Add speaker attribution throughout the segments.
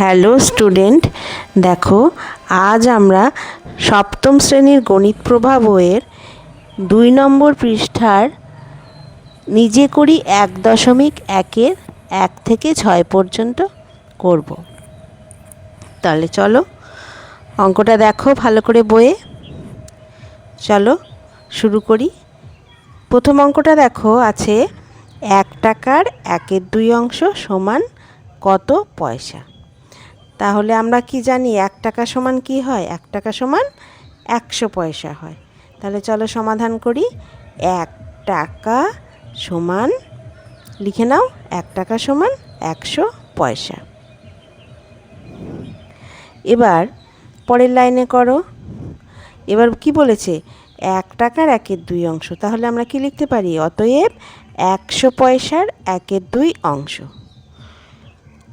Speaker 1: Hello student দেখো, আজ আমরা সপ্তম শ্রেণির গণিত প্রভা বইয়ের দুই নম্বর পৃষ্ঠার নিজে করি এক দশমিক একের এক থেকে ছয় পর্যন্ত করব। তাহলে চলো, অঙ্কটা দেখো ভালো করে বইয়ে। চলো, শুরু করি। প্রথম অঙ্কটা দেখো, আছে এক টাকার একের দুই অংশ সমান কত পয়সা? তাহলে আমরা কি জানি, এক টাকা সমান কি হয়? এক টাকা সমান একশো পয়সা হয়। তাহলে চলো সমাধান করি। এক টাকা সমান, লিখে নাও, এক টাকা সমান একশো পয়সা। এবার পরের লাইনে করো। এবার কি বলেছে? এক টাকার একের দুই অংশ। তাহলে আমরা কি লিখতে পারি? অতএব একশো পয়সার একের দুই অংশ।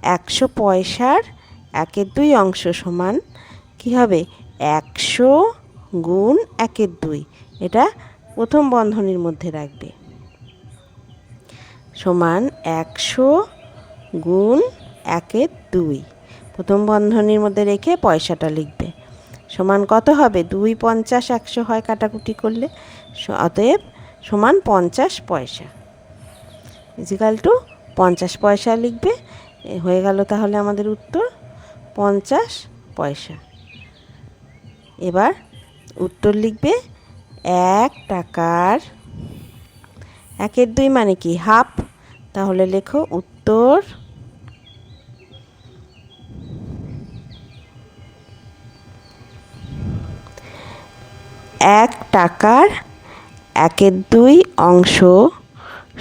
Speaker 1: একশো পয়সার একের দুই অংশ সমান কি হবে? একশো গুণ একের দুই। এটা প্রথম বন্ধনীর মধ্যে রাখবে। সমান একশো গুণ একের দুই। প্রথম বন্ধনীর মধ্যে রেখে পয়সাটা লিখবে। সমান কত হবে? দুই পঞ্চাশ একশো হয় কাটাকুটি করলে। অতএব সমান পঞ্চাশ পয়সা। ইজিক্যাল টু পঞ্চাশ পয়সা লিখবে। হয়ে গেল তাহলে আমাদের উত্তর। পঞ্চাশ পয়সা। এবার উত্তর লিখবে, এক টাকার, একের দুই মানে কি? হাফ। তাহলে লেখো উত্তর, এক টাকার একের দুই অংশ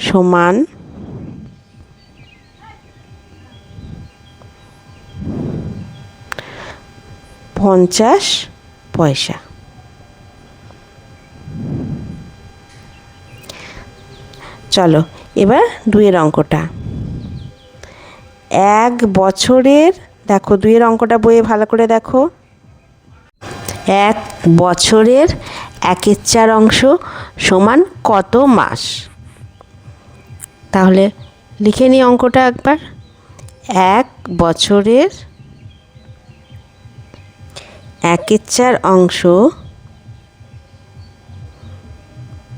Speaker 1: সমান পঞ্চাশ পয়সা। চলো, এবার দুইয়ের অঙ্কটা। এক বছরের, দেখো দুইয়ের অঙ্কটা বইয়ে ভালো করে দেখো। এক বছরের একের চার অংশ সমান কত মাস? তাহলে লিখে নিই অঙ্কটা একবার। এক বছরের একের চার অংশ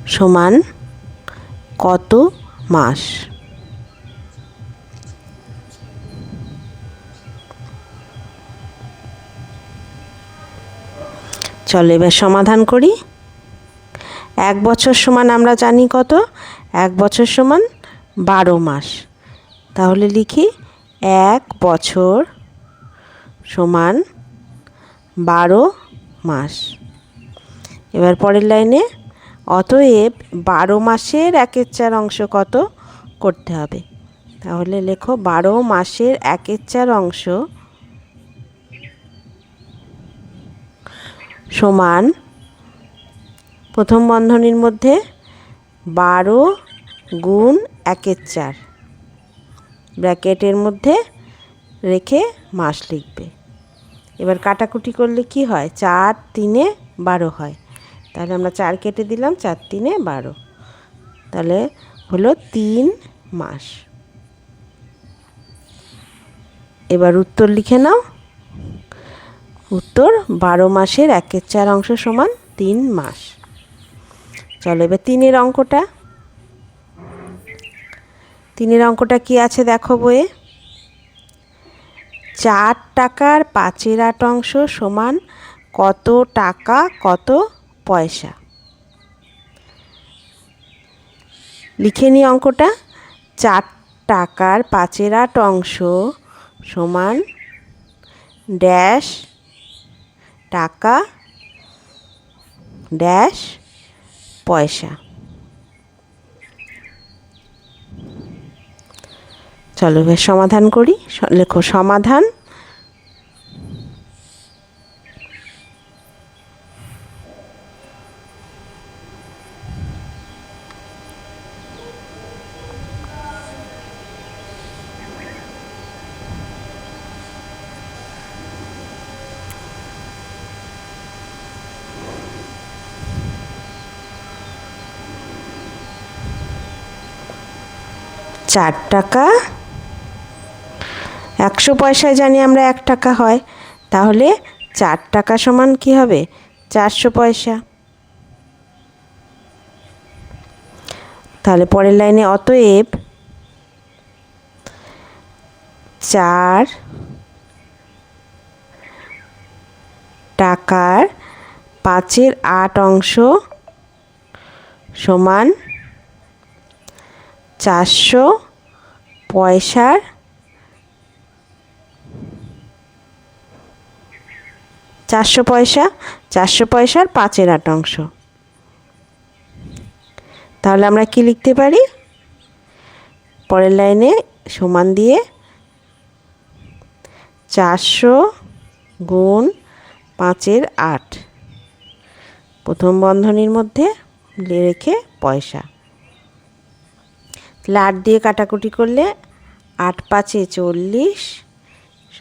Speaker 1: সমান কত মাস? চলো এবার সমাধান করি। এক বছর সমান আমরা জানি কত? এক বছর সমান বারো মাস। তাহলে লিখি এক বছর সমান বারো মাস। এবার পরের লাইনে, অতএব বারো মাসের একের চার অংশ কত করতে হবে? তাহলে লেখো বারো মাসের একের চার অংশ সমান প্রথম বন্ধনীর মধ্যে বারো গুণ একের চার। ব্র্যাকেটের মধ্যে রেখে মাস লিখবে। এবার কাটাকুটি করলে কি হয়? চার তিনে বারো হয়। তাহলে আমরা চার কেটে দিলাম, চার তিনে বারো। তাহলে হলো তিন মাস। এবার উত্তর লিখে নাও। উত্তর, বারো মাসের একের চার অংশ সমান তিন মাস। চলো এবার তিনের অঙ্কটা। তিনের অঙ্কটা কি আছে দেখো বইয়ে? চার টাকার পাঁচের আট অংশ সমান কত টাকা, কত পয়সা? লিখে নি অঙ্কটা। চার টাকার পাঁচের আট অংশ সমান ড্যাশ টাকা, ড্যাশ পয়সা। চলো সমাধান করি। লেখো সমাধান। চার টাকা। একশো পয়সায় জানি আমরা এক টাকা হয়, তাহলে চার টাকা সমান কি হবে? চারশো পয়সা। তাহলে পরের লাইনে অতএব চার টাকার পাঁচের আট অংশ সমান চারশো পয়সার চারশো পয়সা, চারশো পয়সার পাঁচের আট অংশ। তাহলে আমরা কি লিখতে পারি? পরের লাইনে সমান দিয়ে চারশো গুণ পাঁচের আট। প্রথম বন্ধনীর মধ্যে রেখে পয়সা। তাহলে আট দিয়ে কাটাকুটি করলে আট পাঁচে চল্লিশ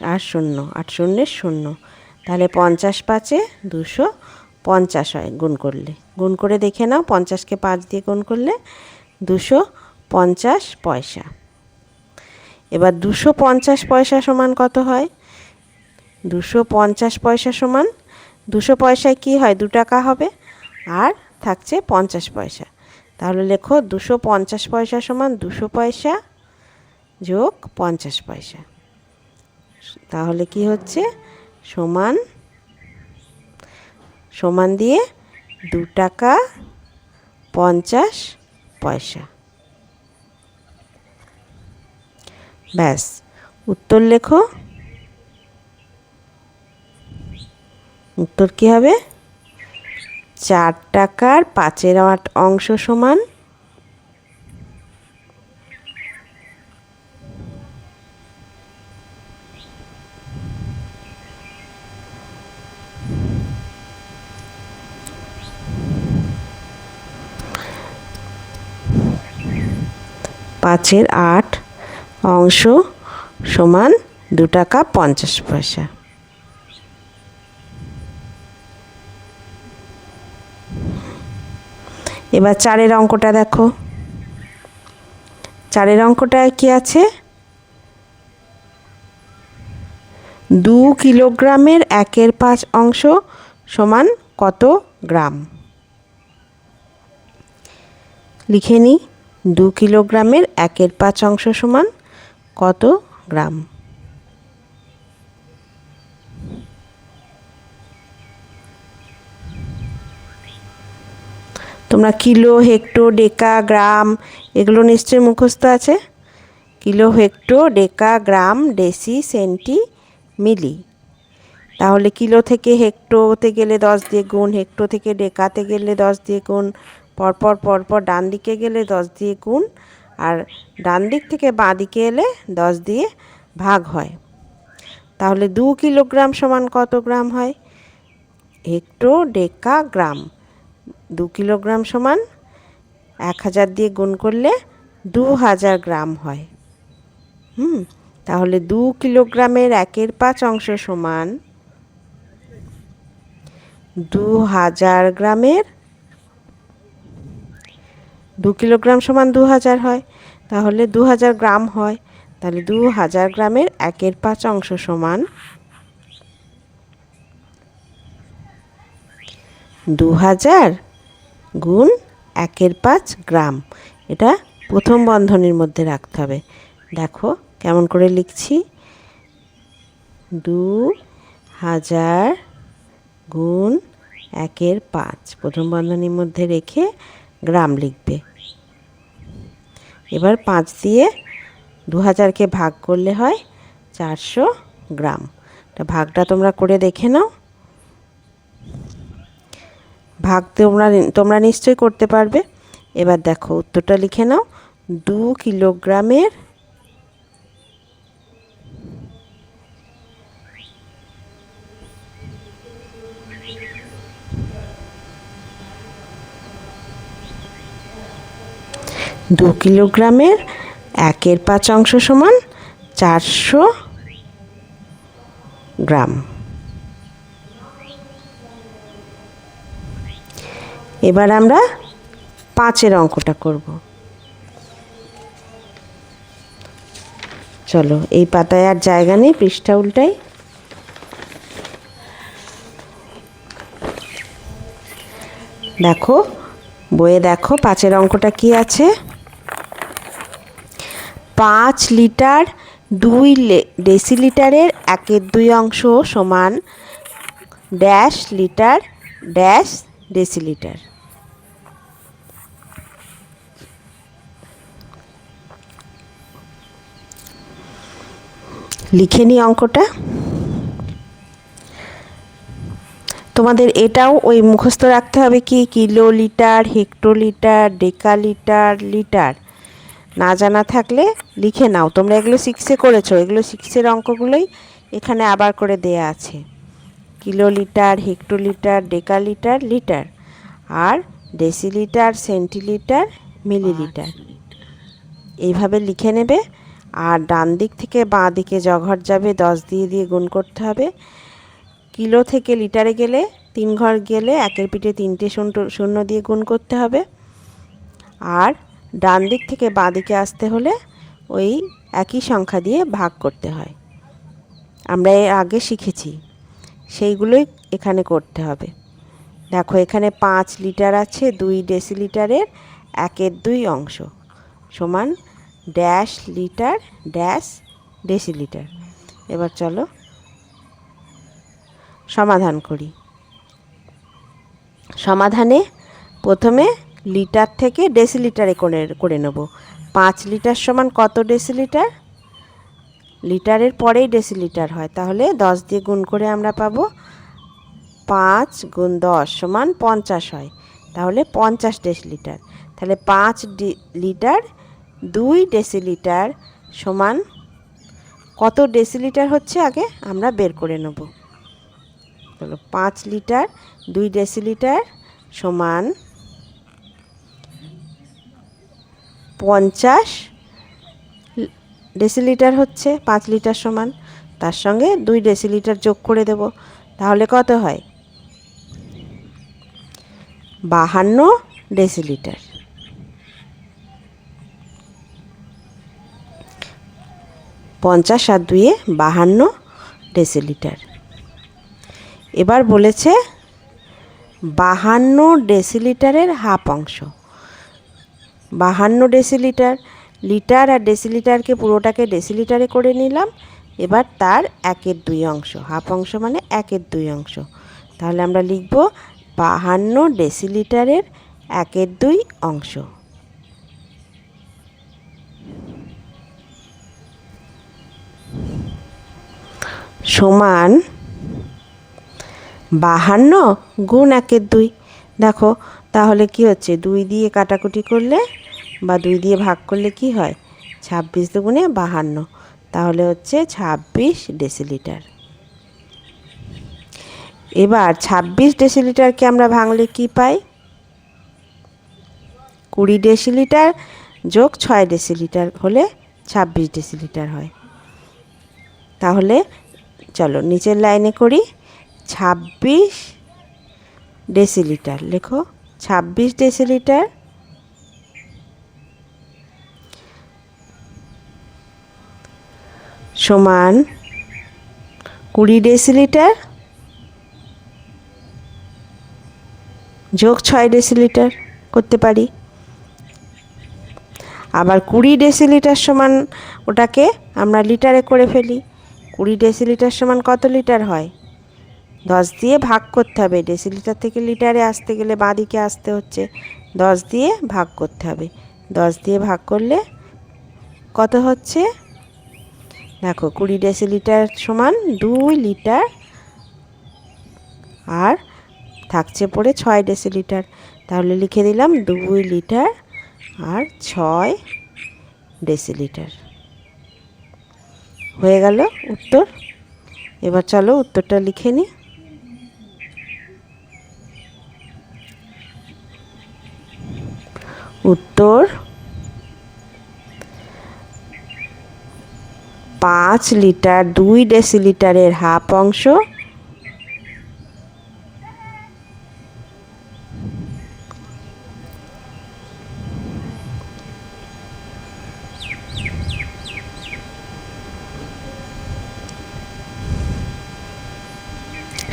Speaker 1: আর শূন্য, আট শূন্যের শূন্য। তাহলে পঞ্চাশ পাঁচে দুশো পঞ্চাশ হয় গুণ করলে। গুণ করে দেখে নাও, পঞ্চাশকে পাঁচ দিয়ে গুণ করলে দুশো পঞ্চাশ পয়সা। এবার দুশো পঞ্চাশ পয়সা সমান কত হয়? দুশো পঞ্চাশ পয়সা সমান, দুশো পয়সায় কি হয়? দু টাকা হবে আর থাকছে পঞ্চাশ পয়সা। তাহলে লেখো দুশো পঞ্চাশ পয়সা সমান দুশো পয়সা যোগ পঞ্চাশ পয়সা। তাহলে কি হচ্ছে? সমান সমান দিয়ে দু টাকা পঞ্চাশ পয়সা। ব্যাস, উত্তর লেখো। উত্তর কী হবে? চার টাকার পাঁচের আট অংশ সমান পাঁচের আট অংশ সমান দু টাকা পঞ্চাশ পয়সা। এবার চারের অঙ্কটা দেখো। চারের অঙ্কটায় কি আছে? দু কিলোগ্রামের একের পাঁচ অংশ সমান কত গ্রাম? লিখে নিই দু কিলোগ্রামের একের পাঁচ অংশ সমান কত গ্রাম? তোমরা কিলো, হেক্টো, ডেকা, গ্রাম, এগুলো নিশ্চয়ই মুখস্থ আছে? Kilo, hecto, deca, gram, deci, centi, milli. তাহলে কিলো থেকে হেক্টোতে গেলে দশ দিয়ে গুণ, হেক্টো থেকে ডেকাতে গেলে দশ দিয়ে গুণ পরপর পরপর ডান দিকে গেলে দশ দিয়ে গুণ আর ডান দিক থেকে বাঁ দিকে এলে দশ দিয়ে ভাগ হয়। তাহলে দু কিলোগ্রাম সমান কত গ্রাম হয়? Hecto deca gram. দু কিলোগ্রাম সমান এক হাজার দিয়ে গুণ করলে দু হাজার গ্রাম হয়। হুম, তাহলে দু কিলোগ্রামের একের পাঁচ অংশ সমান দু হাজার গ্রামের দু কিলোগ্রাম সমান দু হাজার হয়। তাহলে দু হাজার গ্রাম হয়। তাহলে দু হাজার গ্রামের একের পাঁচ অংশ সমান দু হাজার গুণ একের পাঁচ গ্রাম। এটা প্রথম বন্ধনীর মধ্যে রাখতে হবে। দেখো কেমন করে লিখছি। দু হাজার গুণ একের পাঁচ। প্রথম বন্ধনীর মধ্যে রেখে গ্রাম লিখবে। এবার পাঁচ দিয়ে দু হাজারকে ভাগ করলে হয় চারশো গ্রাম। ভাগটা তোমরা করে দেখে নাও। ভাগ তোমরা তোমরা নিশ্চয়ই করতে পারবে। এবার দেখো উত্তরটা লিখে নাও। দু কিলোগ্রামের দু কিলোগ্রামের একের পাঁচ অংশ সমান চারশো গ্রাম। এবার আমরা পাঁচের অঙ্কটা করব। চলো, এই পাতায় আর জায়গা নেই, পৃষ্ঠা উল্টাই। দেখো, বইয়ে দেখো, পাঁচের অঙ্কটা কি আছে? পাঁচ লিটার দুই ডেসিলিটারের একের দুই অংশ সমান ড্যাশ লিটার, ড্যাশ ডেসিলিটার। লিখে নি অঙ্কটা। তোমাদের এটাও ওই মুখস্থ রাখতে হবে কি kilo litre, hectolitre, decalitre, litre. না জানা থাকলে লিখে নাও। তোমরা এগুলো সিক্সে করেছ। এগুলো সিক্সের অঙ্কগুলোই এখানে আবার করে দেয়া আছে। Kilo litre hectolitre, decalitre, litre আর ডেসিলিটার, সেন্টিলিটার, মিলিলিটার। এইভাবে লিখে নেবে আর ডান দিক থেকে বাঁ দিকে জঘর যাবে, দশ দিয়ে দিয়ে গুণ করতে হবে। কিলো থেকে লিটারে গেলে তিন ঘর গেলে একের পিঠে তিনটে শূন্য শূন্য দিয়ে গুণ করতে হবে। আর ডান দিক থেকে বাঁ দিকে আসতে হলে ওই একই সংখ্যা দিয়ে ভাগ করতে হয়। আমরা এর আগে শিখেছি, সেইগুলোই এখানে করতে হবে। দেখো, এখানে পাঁচ লিটার আছে, দুই ডেসিলিটারের একের দুই অংশ সমান ড্যাশ লিটার ড্যাশ ডেসিলিটার। এবার চলো সমাধান করি। সমাধানে প্রথমে লিটার থেকে ডেসিলিটারে করে করে নেব। পাঁচ লিটার সমান কত ডেসিলিটার? লিটারের পরেই ডেসিলিটার হয়। তাহলে দশ দিয়ে গুণ করে আমরা পাবো পাঁচ গুণ দশ সমান পঞ্চাশ হয়। তাহলে পঞ্চাশ ডেসিলিটার। তাহলে পাঁচ লিটার দুই ডেসিলিটার সমান কত ডেসিলিটার হচ্ছে আগে আমরা বের করে নেব। পাঁচ লিটার দুই ডেসিলিটার সমান পঞ্চাশ ডেসিলিটার হচ্ছে পাঁচ লিটার সমান। তার সঙ্গে দুই ডেসিলিটার যোগ করে দেব, তাহলে কত হয়? বাহান্ন ডেসিলিটার। পঞ্চাশ আর দুয়ে বাহান্ন ডেসিলিটার। এবার বলেছে বাহান্ন ডেসিলিটারের হাফ অংশ। বাহান্ন ডেসিলিটার, লিটার আর ডেসিলিটারকে পুরোটাকে ডেসিলিটারে করে নিলাম। এবার তার একের দুই অংশ, হাফ অংশ মানে একের দুই অংশ। তাহলে আমরা লিখব বাহান্ন ডেসিলিটারের একের দুই অংশ। সমান বাহান্ন গুণ একের দুই। দেখো তাহলে কি হচ্ছে? দুই দিয়ে কাটাকুটি করলে বা দুই দিয়ে ভাগ করলে কি হয়? ছাব্বিশ দুগুণে বাহান্ন। তাহলে হচ্ছে ছাব্বিশ ডেসিলিটার। এবার ছাব্বিশ ডেসিলিটারকে আমরা ভাঙলে কি পাই? কুড়ি ডেসিলিটার যোগ ছয় ডেসিলিটার হলে ছাব্বিশ ডেসিলিটার হয়। তাহলে চলো নিচের লাইনে করি। ছাব্বিশ ডেসিলিটার, লেখো। ছাব্বিশ ডেসিলিটার। সমান কুড়ি ডেসিলিটার। যোগ ছয় ডেসিলিটার করতে পারি। আবার কুড়ি ডেসিলিটার সমান ওটাকে আমরা লিটারে করে ফেলি। কুড়ি ডেসিলিটার সমান কত লিটার হয়? দশ দিয়ে ভাগ করতে হবে। দেশি ডেসিলিটার থেকে লিটারে আসতে গেলে বাঁদিকে আসতে হচ্ছে। দশ দিয়ে ভাগ করতে হবে। দশ দিয়ে ভাগ করলে কত হচ্ছে? দেখো, কুড়ি ডেসিলিটার সমান দুই লিটার আর থাকছে পড়ে ছয় ডেসিলিটার তাহলে লিখে দিলাম দুই লিটার আর ছয় ডেসিলিটার হয়ে গেল উত্তর। এবার চলো উত্তরটা লিখে নিই। উত্তর পাঁচ লিটার দুই ডেসিলিটারের হাফ অংশ।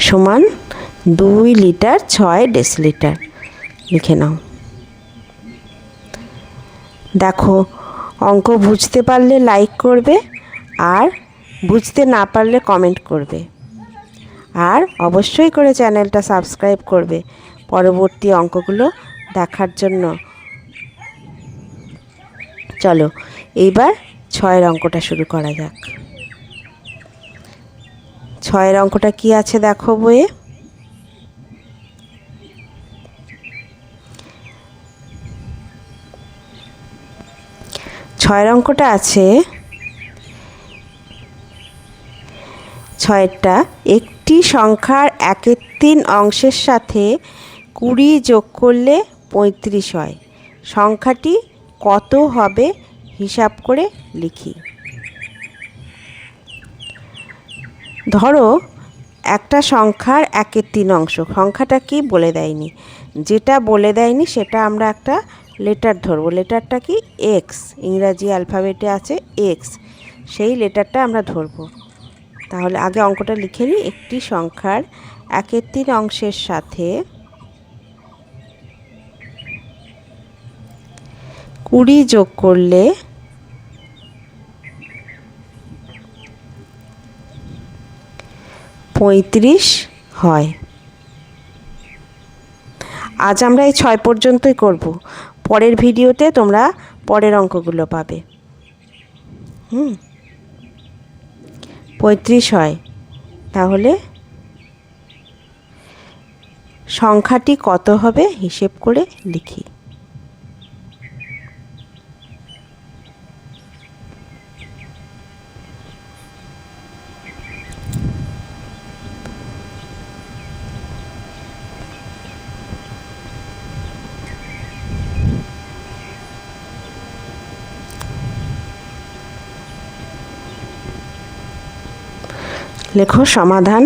Speaker 1: সমান দুই লিটার ছয় ডেসিলিটার। লিখে নাও। দেখো, অঙ্ক বুঝতে পারলে লাইক করবে আর বুঝতে না পারলে কমেন্ট করবে। আর অবশ্যই করে চ্যানেলটা সাবস্ক্রাইব করবে পরবর্তী অঙ্কগুলো দেখার জন্য। চলো, এইবার ছয়ের অঙ্কটা শুরু করা যাক। ছয়ের অঙ্কটা কি আছে দেখো বইয়ে? ছয়ের অঙ্কটা আছে। ছয়টা একটি সংখ্যার একের তিন অংশের সাথে কুড়ি যোগ করলে পঁয়ত্রিশ হয়। সংখ্যাটি কত হবে হিসাব করে লিখি। ধরো, একটা সংখ্যার একের তিন অংশ। সংখ্যাটা কি বলে দেয়নি? যেটা বলে দেয়নি সেটা আমরা একটা লেটার ধরবো। লেটারটা কি? এক্স ইংরাজি অ্যালফাবেটে আছে এক্স সেই লেটারটা আমরা ধরবো। তাহলে আগে অঙ্কটা লিখে নিই। একটি সংখ্যার একের তিন অংশের সাথে কুড়ি যোগ করলে পঁয়ত্রিশ হয়। আজ আমরা এই ছয় পর্যন্তই করব। পরের ভিডিওতে তোমরা পরের অঙ্কগুলো পাবে। হুম। পঁয়ত্রিশ হয়। তাহলে সংখ্যাটি কত হবে? হিসেব করে লিখি। লেখো সমাধান।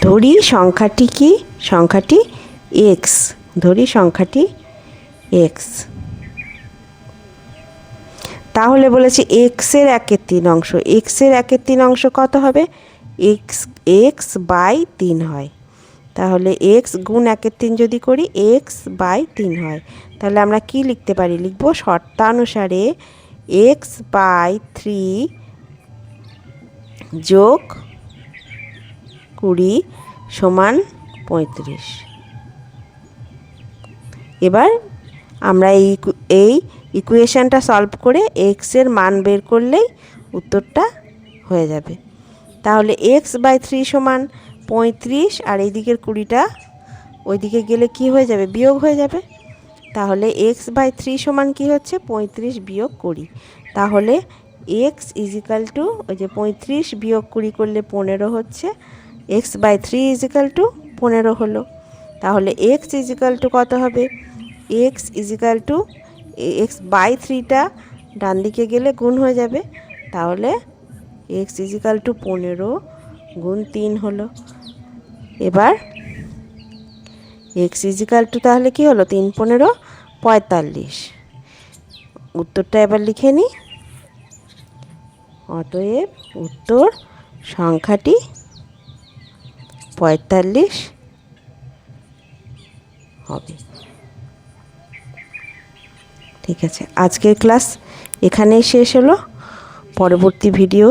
Speaker 1: ধরি সংখ্যাটি কি? সংখ্যাটি এক্স ধরি সংখ্যাটি এক্স তাহলে বলেছি এক্সের একের তিন অংশ। এক্সের একের তিন অংশ কত হবে? এক্স এক্স বাই তিন হয়। তাহলে এক্স গুণ একের তিন যদি করি এক্স বাই তিন হয়। তাহলে আমরা কি লিখতে পারি? লিখব শর্তানুসারে এক্স বাই থ্রি যোগ কুড়ি সমান পঁয়ত্রিশ। এবার আমরা এই এই ইকুয়েশানটা সলভ করে এক্সের মান বের করলেই উত্তরটা হয়ে যাবে। তাহলে এক্স বাই থ্রি সমান পঁয়ত্রিশ আর এই দিকের কুড়িটা ওইদিকে গেলে কি হয়ে যাবে? বিয়োগ হয়ে যাবে? তাহলে এক্স বাই থ্রি সমান কী হচ্ছে? পঁয়ত্রিশ বিয়োগ কুড়ি। তাহলে এক্স ইজিক্যাল টু ওই যে পঁয়ত্রিশ বিয়োগ কুড়ি করলে পনেরো হচ্ছে x by three is equal to পনেরো হলো। তাহলে এক্স ইজিক্যাল টু কত হবে? X is equal to x by থ্রিটা ডান দিকে গেলে গুণ হয়ে যাবে। তাহলে এক্স ইজিক্যাল টু পনেরো গুণ তিন হলো। এবার এক্স ইজিক্যাল টু তাহলে কি হলো? তিন পনেরো, পঁয়তাল্লিশ। উত্তরটা এবার লিখে নিই অতএব উত্তর সংখ্যাটি পঁয়তাল্লিশ হবে। ঠিক আছে, আজকের ক্লাস এখানেই শেষ হলো। পরবর্তী ভিডিও